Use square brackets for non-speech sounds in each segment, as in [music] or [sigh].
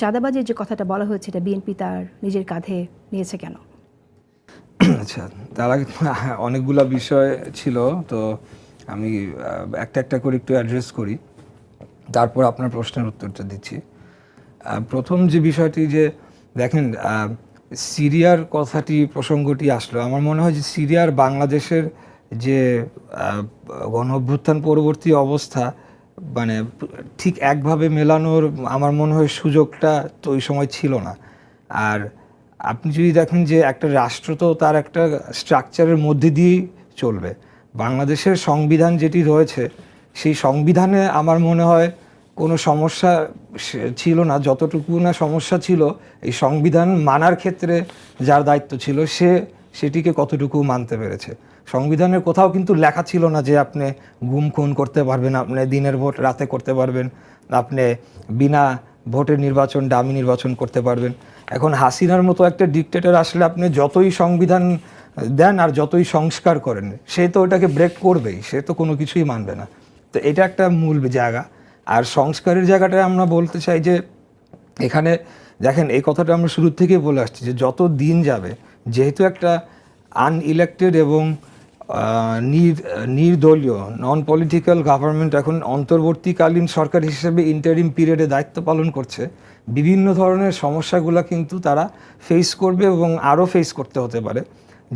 চাঁদাবাজির যে কথাটা বলা হয়েছে, এটা বিএনপি তার নিজের কাঁধে নিয়েছে কেন? আচ্ছা তার আগে অনেকগুলো বিষয় ছিল, তো আমি একটা একটা করে একটু অ্যাড্রেস করি। তারপর আপনার প্রশ্নের উত্তরটা দিচ্ছি। প্রথম যে বিষয়টি যে, দেখেন সিরিয়ার কথাটি, প্রসঙ্গটি আসলো। আমার মনে হয় যে সিরিয়ার বাংলাদেশের যে গণ অভ্যুত্থান পরবর্তী অবস্থা মানে ঠিক একভাবে মেলানোর আমার মনে হয় সুযোগটা তো ওই সময় ছিল না। আর আপনি যদি দেখেন যে একটা রাষ্ট্র তো তার একটা স্ট্রাকচারের মধ্যে দিয়েই চলবে। বাংলাদেশের সংবিধান যেটি রয়েছে, সেই সংবিধানে আমার মনে হয় কোনো সমস্যা ছিল না, যতটুকু না সমস্যা ছিল, এই সংবিধান মানার ক্ষেত্রে যার দায়িত্ব ছিল সে, সেটিকে কতটুকু মানতে পেরেছে। সংবিধানের কোথাও কিন্তু লেখা ছিল না যে আপনি গুম খুন করতে পারবেন, আপনি দিনের ভোট রাতে করতে পারবেন, আপনি বিনা ভোটের নির্বাচন ডামি নির্বাচন করতে পারবেন। এখন হাসিনার মতো একটা ডিকটেটর আসলে আপনি যতই সংবিধান দেন আর যতই সংস্কার করেন, সে তো ওটাকে ব্রেক করবেই, সে তো কোনো কিছুই মানবে না। তো এটা একটা মূল জায়গা। আর সংস্কারের জায়গাটা আমরা বলতে চাই যে, এখানে দেখেন এই কথাটা আমরা শুরু থেকেই বলে আসছি যে, যত দিন যাবে, যেহেতু একটা আনইলেক্টেড এবং নির্দলীয় নন পলিটিক্যাল গভর্নমেন্ট এখন অন্তর্বর্তীকালীন সরকার হিসেবে ইন্টারিম পিরিয়ডে দায়িত্ব পালন করছে। বিভিন্ন ধরনের সমস্যাগুলো কিন্তু তারা ফেস করবে এবং আরও ফেস করতে হতে পারে,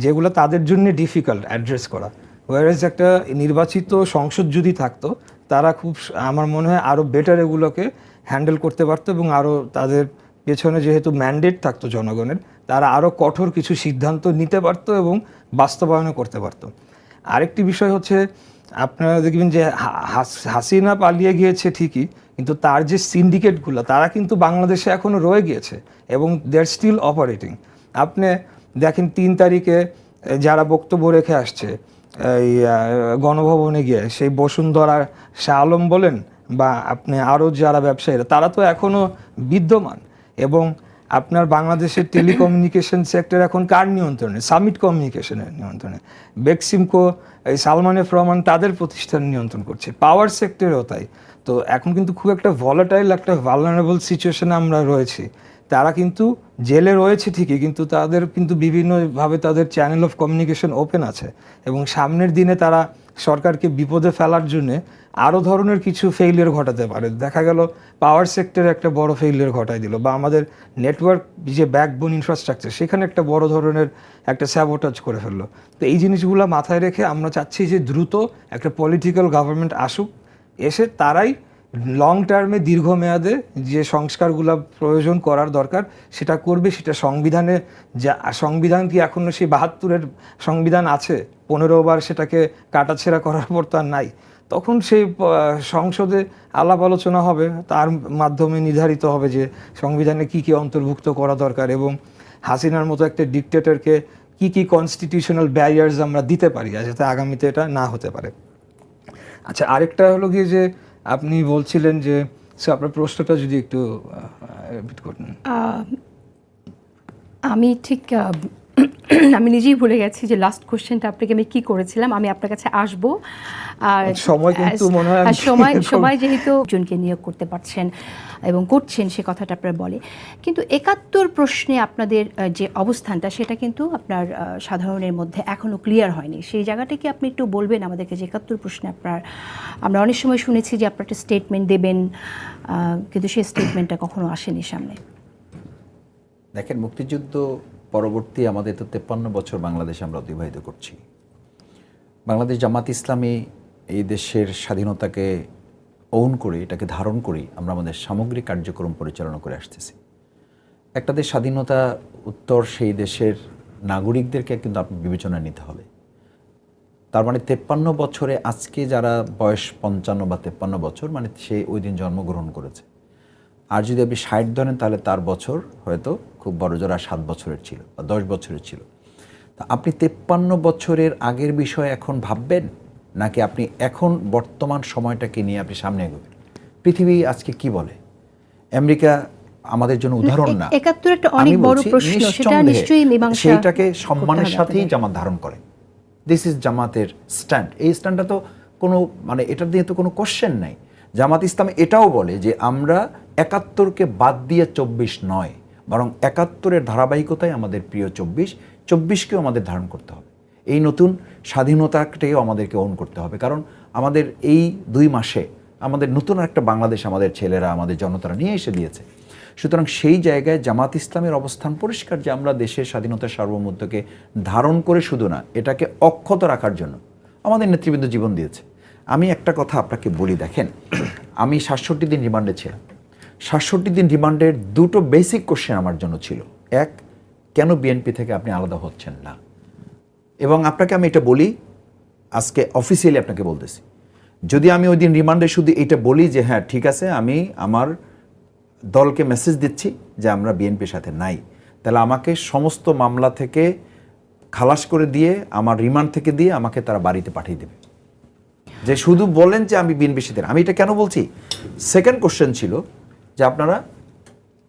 যেগুলো তাদের জন্য ডিফিকাল্ট অ্যাড্রেস করা। ওয়ারেজ একটা নির্বাচিত সংসদ যদি থাকতো, তারা খুব, আমার মনে হয়, আরও বেটার এগুলোকে হ্যান্ডেল করতে পারতো এবং আরও তাদের পেছনে যেহেতু ম্যান্ডেট থাকতো জনগণের, তারা আরও কঠোর কিছু সিদ্ধান্ত নিতে পারতো এবং বাস্তবায়নও করতে পারতো। আরেকটি বিষয় হচ্ছে, আপনারা দেখবেন যে হাসিনা পালিয়ে গিয়েছে ঠিকই, কিন্তু তার যে সিন্ডিকেটগুলো তারা কিন্তু বাংলাদেশে এখনও রয়ে গিয়েছে এবং দে আর স্টিল অপারেটিং আপনি দেখেন তিন তারিখে যারা বক্তব্য রেখে আসছে, এই গণভবনে গিয়ে, সেই বসুন্ধরা শাহ আলম বলেন, বা আপনি আরও যারা ব্যবসায়ীরা, তারা তো এখনও বিদ্যমান। এবং আপনার বাংলাদেশের টেলিকমিউনিকেশন সেক্টর এখন কার নিয়ন্ত্রণে? সামিট কমিউনিকেশনের নিয়ন্ত্রণে। বেক্সিমকো এই সালমান এফ রহমান তাদের প্রতিষ্ঠান নিয়ন্ত্রণ করছে। পাওয়ার সেক্টরেও তাই। তো এখন কিন্তু খুব একটা ভলাটাইল একটা ভালনারেবল সিচুয়েশনে আমরা রয়েছি। তারা কিন্তু জেলে রয়েছে ঠিকই, কিন্তু তাদের কিন্তু বিভিন্নভাবে তাদের চ্যানেল অফ কমিউনিকেশন ওপেন আছে। এবং সামনের দিনে তারা সরকারকে বিপদে ফেলার জন্য আরও ধরনের কিছু ফেইলিয়ার ঘটাতে পারে। দেখা গেল পাওয়ার সেক্টরে একটা বড় ফেইলিয়ার ঘটাই দিল, বা আমাদের নেটওয়ার্ক যে ব্যাকবোন ইনফ্রাস্ট্রাকচার সেখানে একটা বড় ধরনের একটা স্যাবোটাজ করে ফেলল। তো এই জিনিসগুলো মাথায় রেখে আমরা চাচ্ছি যে দ্রুত একটা পলিটিক্যাল গভর্নমেন্ট আসুক, এসে তারাই লং টার্মে দীর্ঘমেয়াদে যে সংস্কারগুলো প্রয়োজন করার দরকার, সেটা করবে, সেটা সংবিধানে যা, সংবিধান কি এখনও সেই বাহাত্তরের সংবিধান আছে? পনেরো বার সেটাকে কাটাছেড়া করার পর তো আর নাই। তখন সেই সংসদে আলাপ আলোচনা হবে, তার মাধ্যমে নির্ধারিত হবে যে সংবিধানে কি কি অন্তর্ভুক্ত করা দরকার এবং হাসিনার মতো একটা ডিকটেটরকে কি কি কনস্টিটিউশনাল ব্যারিয়ার্স আমরা দিতে পারি যাতে আগামীতে এটা না হতে পারে। আচ্ছা আরেকটা হলো গিয়ে যে আপনি বলছিলেন যে সে আপনার প্রশ্নটা যদি একটু রিপিট করতেন। আমি ঠিক [clears throat] আমি নিজেই ভুলে গেছি যে লাস্ট কোশ্চেনটা আপনাকে আমি কি করেছিলাম আমি আপনার কাছে আসব। আর সময় কিন্তু মনে হয় সময় সময় যেহেতু জনকে নিয়োগ করতে পারছেন এবং করছেন সে কথাটা আপনার বলে। কিন্তু একাত্তর প্রশ্নে আপনাদের যে অবস্থানটা সেটা কিন্তু আপনার আহ, সাধারণের মধ্যে এখনও ক্লিয়ার হয়নি। সেই জায়গাটা কি আপনি একটু বলবেন আমাদেরকে যে একাত্তর প্রশ্নে আপনার আমরা অনেক সময় শুনেছি যে আপনার একটা স্টেটমেন্ট দেবেন আহ, কিন্তু সেই স্টেটমেন্টটা কখনো আসেনি সামনে। দেখেন মুক্তিযুদ্ধ পরবর্তী আমাদের তো তেপ্পান্ন বছর বাংলাদেশে আমরা অতিবাহিত করছি। বাংলাদেশ জামাত ইসলামী এই দেশের স্বাধীনতাকে ওন করে, এটাকে ধারণ করি আমরা আমাদের সামগ্রিক কার্যক্রম পরিচালনা করে আসতেছি। একটা দেশ স্বাধীনতা উত্তর সেই দেশের নাগরিকদেরকে কিন্তু আপনি বিবেচনা নিতে হবে। তার মানে তেপ্পান্ন বছরে আজকে যারা বয়স পঞ্চান্ন বা তেপ্পান্ন বছর মানে সে ওই দিন জন্মগ্রহণ করেছে। আর যদি আপনি ষাট ধরেন তাহলে তার বছর হয়তো খুব বড় জোড়া সাত বছরের ছিল বা দশ বছরের ছিল। তা আপনি তেপ্পান্ন বছরের আগের বিষয়ে এখন ভাববেন নাকি আপনি এখন বর্তমান সময়টাকে নিয়ে আপনি সামনে এগোবেন? পৃথিবী আজকে কি বলে? আমেরিকা আমাদের জন্য উদাহরণ না। একাত্তর একটা অনেক বড় প্রশ্ন, সেটা নিশ্চয়ই মীমাংসা সেইটাকে সম্মানের সাথেই জামাত ধারণ করে। দিস ইজ জামাতের স্ট্যান্ড এই স্ট্যান্ডটা তো কোনো মানে এটা দিয়ে তো কোনো কোশ্চেন নাই। জামাত ইসলাম এটাও বলে যে আমরা একাত্তরকে বাদ দিয়ে চব্বিশ নয়, বরং একাত্তরের ধারাবাহিকতায় আমাদের প্রিয় চব্বিশ, চব্বিশকেও আমাদের ধারণ করতে হবে। এই নতুন স্বাধীনতাটাকেও আমাদেরকে অন করতে হবে, কারণ আমাদের এই দুই মাসে আমাদের নতুন একটা বাংলাদেশ আমাদের ছেলেরা, আমাদের জনতারা নিয়ে এসে দিয়েছে। সুতরাং সেই জায়গায় জামাত ইসলামের অবস্থান পরিষ্কার যে আমরা দেশের স্বাধীনতার সার্বভৌমত্বকে ধারণ করে শুধু না, এটাকে অক্ষত রাখার জন্য আমাদের নেতৃবৃন্দ জীবন দিয়েছে। আমি একটা কথা আপনাকে বলি, দেখেন, আমি সাতষট্টি দিন রিমান্ডে ছিলাম। সাতষট্টি দিন রিমান্ডের দুটো বেসিক কোশ্চেন আমার জন্য ছিল। এক, কেন বিএনপি থেকে আপনি আলাদা হচ্ছেন না? এবং আপনাকে আমি এটা বলি, আজকে অফিসিয়ালি আপনাকে বলতেছি। যদি আমি ওই দিন রিমান্ডে শুধু এটা বলি যে হ্যাঁ ঠিক আছে, আমি আমার দলকে মেসেজ দিচ্ছি যে, আমরা বিএনপির সাথে নাই। তাহলে আমাকে সমস্ত মামলা থেকে খালাস করে দিয়ে, আমার রিমান্ড থেকে দিয়ে আমাকে তারা বাড়িতে পাঠিয়ে দেবে। যে শুধু বলেন যে, আমি বিএনপির সাথে আমি এটা কেন বলছি? সেকেন্ড কোশ্চেন ছিল যে আপনারা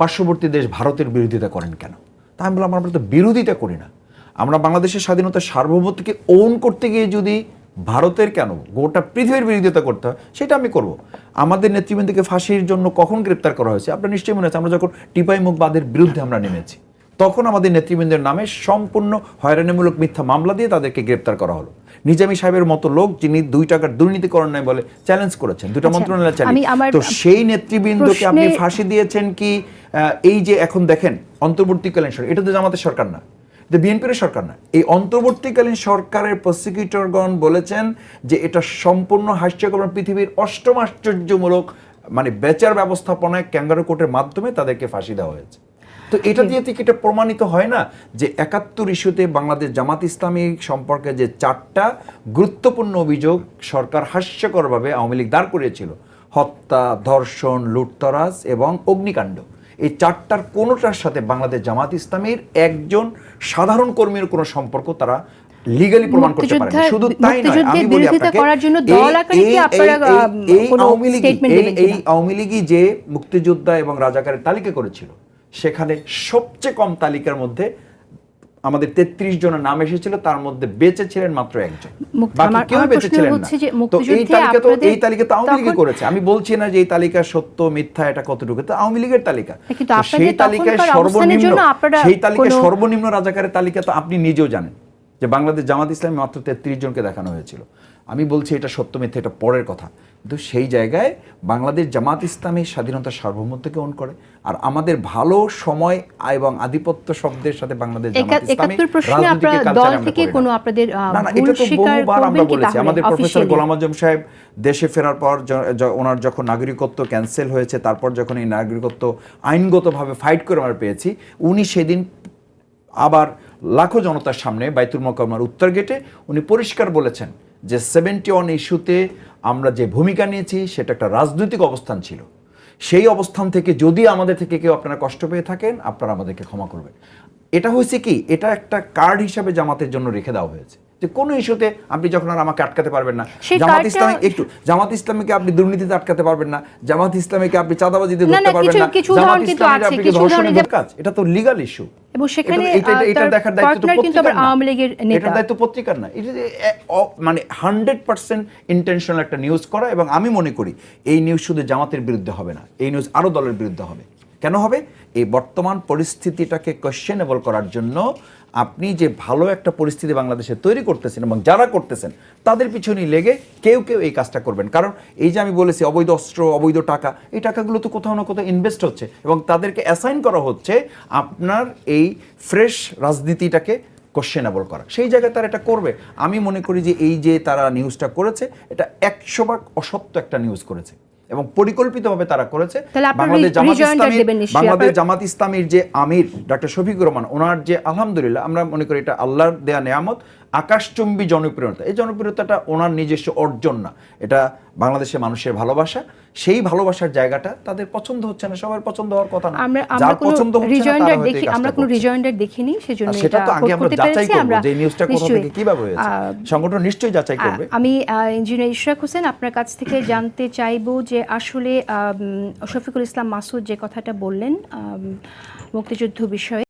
পার্শ্ববর্তী দেশ ভারতের বিরোধিতা করেন কেন? তা আমি বললাম, আমরা তো বিরোধিতা করি না। আমরা বাংলাদেশের স্বাধীনতার সার্বভৌমত্বকে ওন করতে গিয়ে যদি ভারতের কেন গোটা পৃথিবীর বিরোধিতা করতে হয়, সেটা আমি করব। আমাদের নেতৃবৃন্দকে ফাঁসির জন্য কখন গ্রেপ্তার করা হয়েছে, আপনার নিশ্চয়ই মনে আছে, আমরা যখন টিপাই মুখবাদের বিরুদ্ধে আমরা নেমেছি। তখন আমাদের নেতৃবৃন্দের নামে সম্পূর্ণ হয়রানিমূলক মিথ্যা মামলা দিয়ে তাদেরকে গ্রেপ্তার করা হলো। নিজামী সাহেবের মতো লোক যিনি দুই টাকার দুর্নীতি করেন নাই বলে চ্যালেঞ্জ করেছেন দুটা আচ্ছা, মন্ত্রণালয় আমার তো সেই নেতৃবৃন্দকে আপনি ফাঁসি দিয়েছেন কি? এই যে এখন দেখেন অন্তর্বর্তীকালীন সরকার এটা তো জামাতের সরকার না এটা বিএনপির সরকার না। এই অন্তর্বর্তীকালীন সরকারের প্রসিকিউটরগণ বলেছেন যে এটা সম্পূর্ণ হাস্যকর পৃথিবীর অষ্টম আশ্চর্যমূলক মানে বেচার ব্যবস্থাপনায় ক্যাঙ্গারু কোর্টের মাধ্যমে তাদেরকে ফাঁসি দেওয়া হয়েছে। তো এটা দিয়ে থেকে এটা প্রমাণিত হয় না যে একাত্তর ইস্যুতে বাংলাদেশ জামাত ইসলামী সম্পর্কে যে চারটা গুরুত্বপূর্ণ অভিযোগ সরকার হাস্যকরভাবে আওয়ামী লীগ দাঁড় করিয়েছিল। হত্যা ধর্ষণ লুটতরাজ এবং অগ্নিকাণ্ড। এই চারটার কোনোটার সাথে বাংলাদেশ জামাত ইসলামীর একজন সাধারণ কর্মীর কোনো সম্পর্ক তারা লিগালি প্রমাণ করতে পারে শুধু তাই নয় আমি বলি আপনাকে এই- আওয়ামী statement এই-? আওয়ামী লীগই যে মুক্তিযোদ্ধা এবং রাজাকারের তালিকা করেছিল সেখানে সবচেয়ে কম তালিকার মধ্যে আমাদের তেত্রিশ জনের নাম এসেছিল তার মধ্যে বেঁচে ছিলেন মাত্র একজন। বাকি কেউ বেঁচে ছিলেন না। তো এই তালিকা তো এই তালিকা তো আওয়ামী লীগই করেছে। আমি বলছি না যে এই তালিকা সত্য মিথ্যা এটা কতটুকু তো আওয়ামী লীগের তালিকা। সেই তালিকায় সর্বনিম্ন সেই তালিকায় সর্বনিম্ন রাজাকারের তালিকা তো আপনি নিজেও জানেন। যে বাংলাদেশ জামাত ইসলামী মাত্র তেত্রিশ জনকে দেখানো হয়েছিল। আমি বলছি এটা সত্য মিথ্যা এটা পরের কথা। কিন্তু সেই জায়গায় বাংলাদেশ জামাত ইসলামী স্বাধীনতার সার্বভৌমত্বকে অন করে। আর আমাদের ভালো সময় এবং আধিপত্য শব্দের সাথে বাংলাদেশ জামাত ইসলামী একাত্তর প্রশ্নে রাজনীতিকে আপনারা culture দল থেকে কোনো আপনাদের আহ, না না ভুল এটা তো বহুবার আমরা বলেছি। আমাদের প্রফেসর গোলাম আজম সাহেব দেশে ফেরার পর ওনার যখন নাগরিকত্ব ক্যান্সেল হয়েছে তারপর যখন এই নাগরিকত্ব আইনগতভাবে ফাইট করে আমরা পেয়েছি উনি সেদিন আবার লাখো জনতার সামনে বাইতুল মকরমার উত্তর গেটে উনি পরিষ্কার বলেছেন যে সেভেন্টি ওয়ান ইস্যুতে আমরা যে ভূমিকা নিয়েছি সেটা একটা রাজনৈতিক অবস্থান ছিল। সেই অবস্থান থেকে যদি আমাদের থেকে কেউ আপনারা কষ্ট পেয়ে থাকেন, আপনারা আমাদেরকে ক্ষমা করবেন। এটা হয়েছে কি? এটা একটা কার্ড হিসাবে জামাতের জন্য রেখে দেওয়া হয়েছে। যে কোনো ইস্যুতে আপনি যখন আর আমাকে আটকাতে পারবেন না। জামাত ইসলামী একটু জামাত ইসলামীকে আপনি দুর্নীতিতে আটকাতে পারবেন না জামাত ইসলামীকে আপনি চাঁদাবাজিতে ধরতে পারবেন না কিছু জামাত উদাহরণ কিন্তু আছে, আপনি কিছু ধর্ষণের কাজ এটা তো লিগাল ইস্যু এবং সেখানে, এটা এটা দেখার দায়িত্ব তো পত্রিকার। আওয়ামী লীগের নেতা। এটার দায়িত্ব পত্রিকার না। এটা মানে হান্ড্রেড পার্সেন্ট ইন্টেনশনাল একটা নিউজ করা এবং আমি মনে করি এই নিউজ শুধু জামাতের বিরুদ্ধে হবে না এই নিউজ আরও দলের বিরুদ্ধে হবে। কেন হবে? এই বর্তমান পরিস্থিতিটাকে কোয়েশ্চেনেবল করার জন্য আপনি যে ভালো একটা পরিস্থিতি বাংলাদেশে তৈরি করতেছেন এবং যারা করতেছেন, তাদের পিছনে লেগে কেউ কেউ এই কাজটা করবেন। কারণ এই যে আমি বলেছি, অবৈধ অস্ত্র, অবৈধ টাকা, এই টাকাগুলো তো কোথাও না কোথাও ইনভেস্ট হচ্ছে এবং তাদেরকে অ্যাসাইন করা হচ্ছে আপনার এই ফ্রেশ রাজনীতিটাকে কোশ্চেনেবল করা। সেই জায়গায় তারা এটা করবে। আমি মনে করি যে এই যে তারা নিউজটা করেছে, এটা একশো ভাগ অসত্য একটা নিউজ করেছে। এবং পরিকল্পিতভাবে তারা করেছে। বাংলাদেশ জামাত ইসলামের ইসলামীর বাংলাদেশ জামাত ইসলামীর যে আমির ডাক্তার শফিকুর রহমান ওনার যে আলহামদুলিল্লাহ আমরা মনে করি এটা আল্লাহর দেয়া নেয়ামত। আকাশচুম্বী জনপ্রিয়তা। এই জনপ্রিয়তাটা ওনার নিজস্ব অর্জন না। এটা বাংলাদেশের মানুষের ভালোবাসা। সেই ভালোবাসার জায়গাটা তাদের পছন্দ হচ্ছে না সবার পছন্দ হওয়ার কথা না। আমরা আমরা পছন্দ রিজয়েন্ডার দেখি আমরা কোনো রিজয়েন্ডার দেখিনি সেজন্য সেটা তো আগে আমরা যাচাই করব যে নিউজটা কোথা থেকে কীভাবে হয়েছে। সংগঠন নিশ্চয়ই যাচাই করবে। আমি ইঞ্জিনিয়ার ইশরাক হোসেন আপনার কাছ থেকে জানতে চাইব যে আসলে শফিকুল ইসলাম মাসুদ যে কথাটা বললেন মুক্তিযুদ্ধ বিষয়ে।